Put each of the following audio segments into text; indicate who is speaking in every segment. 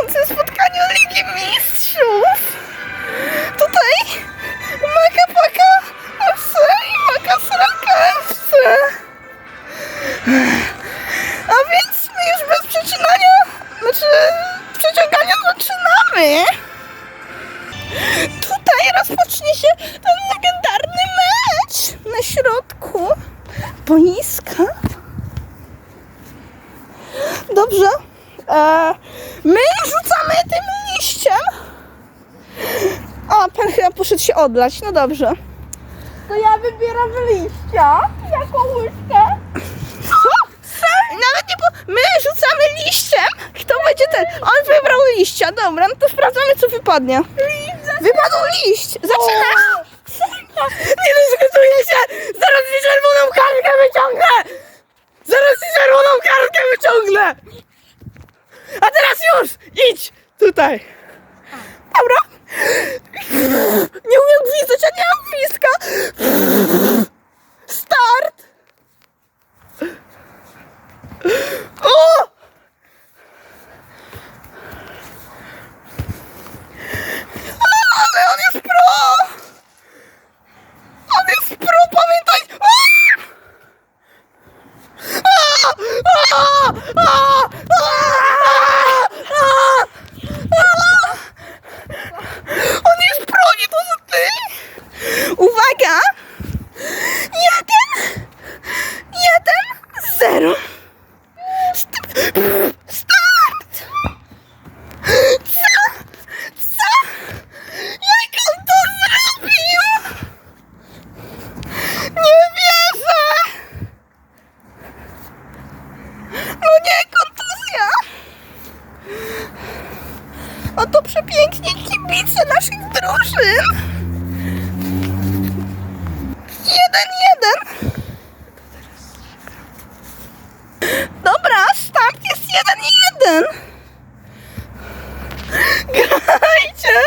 Speaker 1: emocjonującym spotkaniu Ligi Mistrzów. Tutaj Maka Paka FC i Maka Sraka FC. A więc my już bez przecinania, znaczy przeciągania zaczynamy. Tutaj rozpocznie się ten legendarny mecz na środku boiska. Dobrze. E, my rzucamy tym liściem. A, pan chyba poszedł się odlać. No dobrze. To ja wybieram liścia jako łyżkę. Co? Nawet nie po... My rzucamy liściem. Kto będzie ten? On wybrał liścia. Dobra, no to sprawdzamy co wypadnie. Wypadł liść. Zaczynasz? Nie dyskutuję się. Zaraz ci czerwoną kartkę wyciągnę. Zaraz ci czerwoną kartkę wyciągnę. A teraz już! Idź! Tutaj! Dobra! Nie umiem gwizdać, a nie mam gwizdka! Start! O! Ale on jest pro! On jest pro, pamiętaj! A! A! A! A! A! On jest pro, nie to co ty! Uwaga! Jeden! Jeden! Zero! St- Start! Co? Co? Jak on to zrobił? Nie wierzę! No nie, kontuzja! Oto przepięknie kibice naszych drużyn! Jeden, jeden! Dobra, start jest jeden, jeden! Grajcie!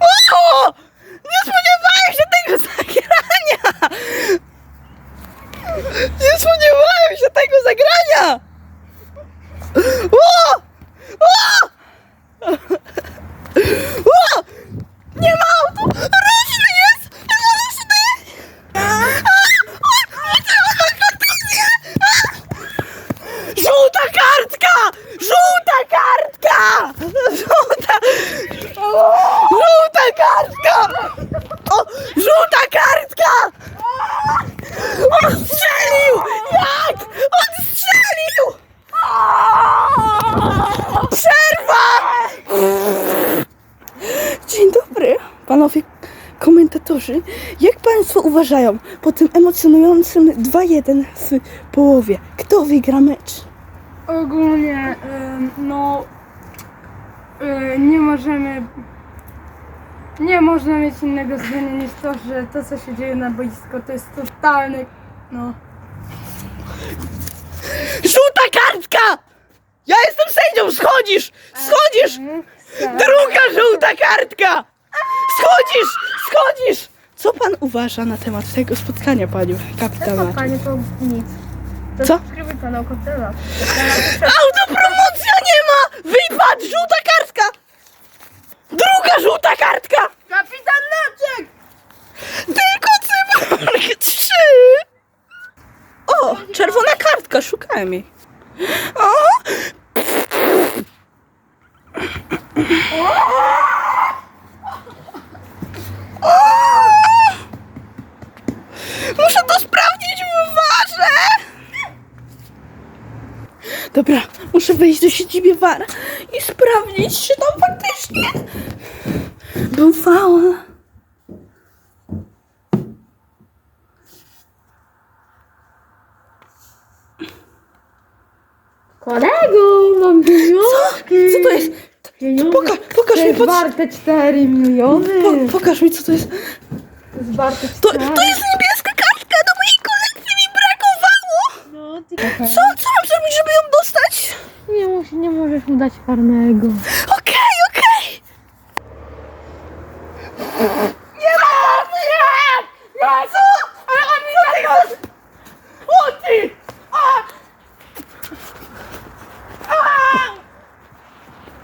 Speaker 1: O! Nie spodziewałem się tego zagrania! Nie spodziewałem się tego zagrania! O! O! Nie ma auto! Roczny jest! Roczny! A! O! O! O! kontuzję! A! Żółta kartka! Żółta kartka! Żółta! Żółta kartka! O! Żółta kartka! On strzelił! Jak? On strzelił! Przerwa! Dzień dobry, panowie Jak państwo uważają po tym emocjonującym 2-1 w połowie? Kto wygra mecz?
Speaker 2: Ogólnie, no, y, nie możemy, nie można mieć innego zdania niż to, że to, co się dzieje na boisku, to jest totalny, no,
Speaker 1: Żółta kartka! Ja jestem sędzią, schodzisz! Schodzisz!
Speaker 2: tak.
Speaker 1: Druga żółta kartka! Schodzisz! Schodzisz! Co pan uważa na temat tego spotkania, paniu kapitana?
Speaker 2: Panie, to nic. To
Speaker 1: Co?
Speaker 2: Kanał Koptela.
Speaker 1: Autopromocja nie ma! Wypad! Żółta kartka! Druga żółta kartka!
Speaker 2: Kapitan Naczek!
Speaker 1: Tylko cyborg trzy! O! Czerwona kartka, szukałem jej. O! O! Muszę to sprawdzić w warze! Dobra, muszę wejść do siedziby wara i sprawdzić, czy tam faktycznie był faul.
Speaker 2: Kolego, mam pieniążki!
Speaker 1: Co to jest?
Speaker 2: Pieniądze.
Speaker 1: Poka pokaż
Speaker 2: to
Speaker 1: mi,
Speaker 2: jest warte 4 miliony.
Speaker 1: po pokaż mi co to jest.
Speaker 2: To jest warte 4.
Speaker 1: To, to jest niebieska kartka, do mojej kolekcji mi brakowało!
Speaker 2: No, ty...
Speaker 1: Co, co mam zrobić, żeby ją dostać?
Speaker 2: Nie, musi, nie możesz mu dać karnego.
Speaker 1: Okej, okej! Nie ma! Nie! Nie! Co? Ale on mi co ty masz? O ty! A! A!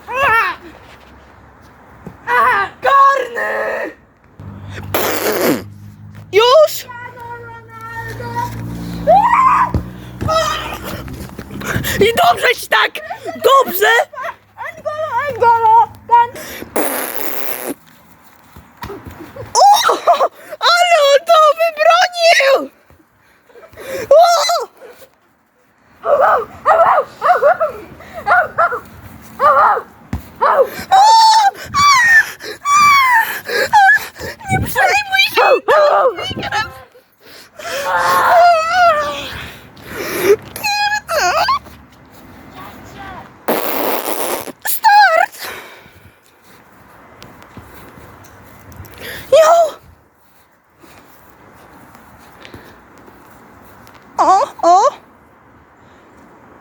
Speaker 1: A! I dobrze ci tak! Dobrze!
Speaker 2: Angolo, Angolo! Pan...
Speaker 1: O! Ale on to wybronił! O! O! Nie przejmuj się! Wygram! Start! Jo! O, o!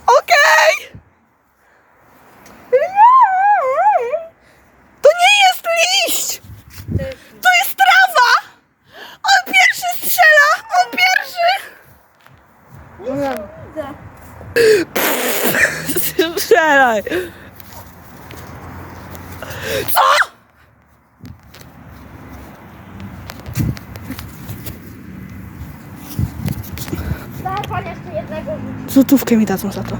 Speaker 1: Okej! To nie jest liść! To jest trawa! On pierwszy strzela! On pierwszy!
Speaker 2: Widzę.
Speaker 1: Strzelaj! Co?
Speaker 2: Pan jeszcze jednego rzucić.
Speaker 1: Złotówkę mi dadzą za to.